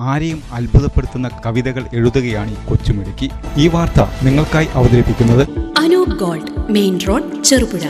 ആരെയും അത്ഭുതപ്പെടുത്തുന്ന കവിതകൾ എഴുതുകയാണ് ഈ കൊച്ചുമിടുക്കി. ഈ വാർത്ത നിങ്ങൾക്കായി അവതരിപ്പിക്കുന്നത് Anoop gold main road Cherupuzha.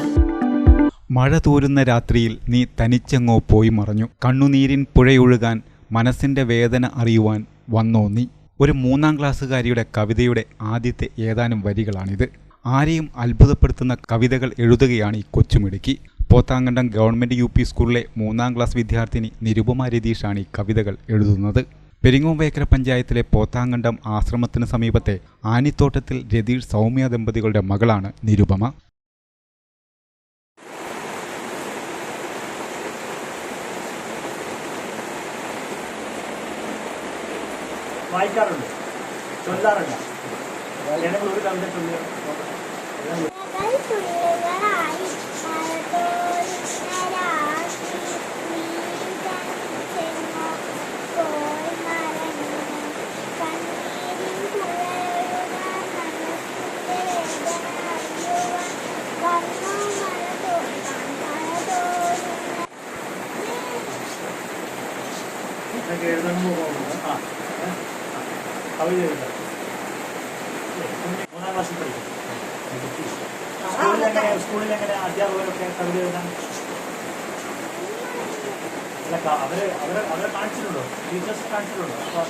മഴ തോരുന്ന രാത്രിയിൽ നീ തനിച്ചെങ്ങോ പോയി മറഞ്ഞു. കണ്ണുനീരിൻ പുഴയൊഴുകാൻ മനസ്സിന്റെ വേദന അറിയുവാൻ വന്നോ നീ? ഒരു മൂന്നാം ക്ലാസ്സുകാരിയുടെ കവിതയുടെ ആദ്യത്തെ ഏതാനും വരികളാണിത്. ആരെയും അത്ഭുതപ്പെടുത്തുന്ന കവിതകൾ എഴുതുകയാണ് ഈ കൊച്ചുമിടുക്കി. പോത്താങ്കണ്ടം ഗവൺമെന്റ് യു പി സ്കൂളിലെ മൂന്നാം ക്ലാസ് വിദ്യാർത്ഥിനി നിരുപമ രതീഷാണ് ഈ കവിതകൾ എഴുതുന്നത്. പെരിങ്ങോംവേക്കര പഞ്ചായത്തിലെ പോത്താങ്കണ്ടം ആശ്രമത്തിന് സമീപത്തെ ആനിത്തോട്ടത്തിൽ രതീഷ് സൗമ്യ ദമ്പതികളുടെ മകളാണ് നിരുപമ. വായിക്കാറുണ്ട്. ചൊല്ലാറുണ്ട്. ഞാനിപ്പോൾ ഒരു കവിത ചൊല്ലിയ മകൾ തുള്ളുകളായി മഴതോരുന്ന രാത്രി നീതനിച്ചെങ്ങോ പോയി മറഞ്ഞു. കണ്ണീരിൻ പുഴയൊഴുകാൻ മനസ്സിന്റെ വേദന അറിയുവാൻ വന്നു മഴ തോന്നാൻ മഴ തോരുന്ന ഇതൊക്കെ എഴുതണമെന്ന് തോന്നുന്നു ആ അവർ എഴുതാം. മൂന്നാം ക്ലാസ്സിൽ പഠിക്കും. സ്കൂളിലെങ്ങനെ അധ്യാപകരൊക്കെ കവിത എഴുതാൻ? അല്ല അവർ അവരെ അവരെ കാണിച്ചിട്ടുണ്ടോ? ടീച്ചേഴ്സ് കാണിച്ചിട്ടുണ്ടോ? അപ്പൊ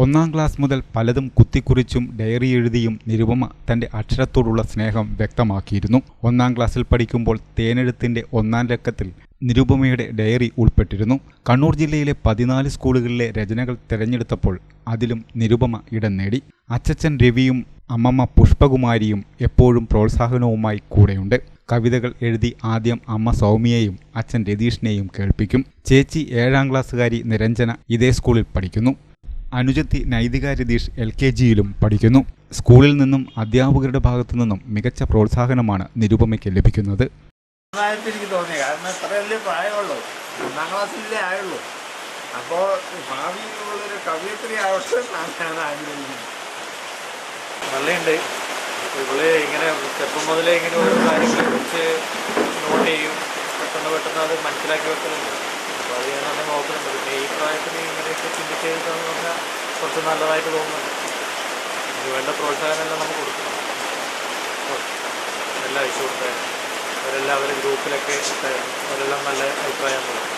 ഒന്നാം ക്ലാസ് മുതൽ പലതും കുത്തിക്കുറിച്ചും ഡയറി എഴുതിയും നിരുപമ തന്റെ അക്ഷരത്തോടുള്ള സ്നേഹം വ്യക്തമാക്കിയിരുന്നു. ഒന്നാം ക്ലാസ്സിൽ പഠിക്കുമ്പോൾ തേനെഴുത്തിന്റെ ഒന്നാം ലക്കത്തിൽ നിരുപമയുടെ ഡയറി ഉൾപ്പെട്ടിരുന്നു. കണ്ണൂർ ജില്ലയിലെ പതിനാല് സ്കൂളുകളിലെ രചനകൾ തിരഞ്ഞെടുത്തപ്പോൾ അതിലും നിരുപമ ഇടം നേടി. അച്ചച്ചൻ രവിയും അമ്മമ്മ പുഷ്പകുമാരിയും എപ്പോഴും പ്രോത്സാഹനവുമായി കൂടെയുണ്ട്. കവിതകൾ എഴുതി ആദ്യം അമ്മ സൗമ്യയെയും അച്ഛൻ രതീഷിനെയും കേൾപ്പിക്കും. ചേച്ചി ഏഴാം ക്ലാസ്സുകാരി നിരഞ്ജന ഇതേ സ്കൂളിൽ പഠിക്കുന്നു. അനുജത്തി നൈതിക രതീഷ് എൽ കെ ജിയിലും പഠിക്കുന്നു. സ്കൂളിൽ നിന്നും അധ്യാപകരുടെ ഭാഗത്തു നിന്നും മികച്ച പ്രോത്സാഹനമാണ് നിരുപമയ്ക്ക് ലഭിക്കുന്നത്. എനിക്ക് തോന്നി കാരണം ഇത്രയല്ലേ പ്രായമുള്ളൂ. ഒന്നാം ക്ലാസ്സിലേ ആയുള്ളൂ. അപ്പോൾ ഭാവിയിലുള്ളൊരു കവിയത്രി ആഗ്രഹിക്കുന്നത്. ഇവൾ ഇങ്ങനെ ചെറുപ്പം മുതലേ ഇങ്ങനെ ഓരോ കാര്യങ്ങളെ കുറിച്ച് നോട്ട് ചെയ്യും. പെട്ടെന്ന് പെട്ടെന്ന് അത് മനസ്സിലാക്കി വെക്കലുണ്ട്. അപ്പോൾ അത് തന്നെ നോക്കുന്നുണ്ട് പിന്നെ ഈ പ്രായത്തിൽ ഇങ്ങനെയൊക്കെ ചിന്തിച്ചെഴുതാന്ന് പറഞ്ഞാൽ കുറച്ച് നല്ലതായിട്ട് തോന്നുന്നുണ്ട്. ഇത് വേണ്ട പ്രോത്സാഹനമെല്ലാം നമുക്ക് കൊടുക്കണം. എല്ലാ അയച്ചു കൊടുത്തായിരുന്നു അവരെല്ലാം അവരുടെ ഗ്രൂപ്പിലൊക്കെ ഇട്ടായിരുന്നു അവരെല്ലാം നല്ല അഭിപ്രായം പറഞ്ഞു.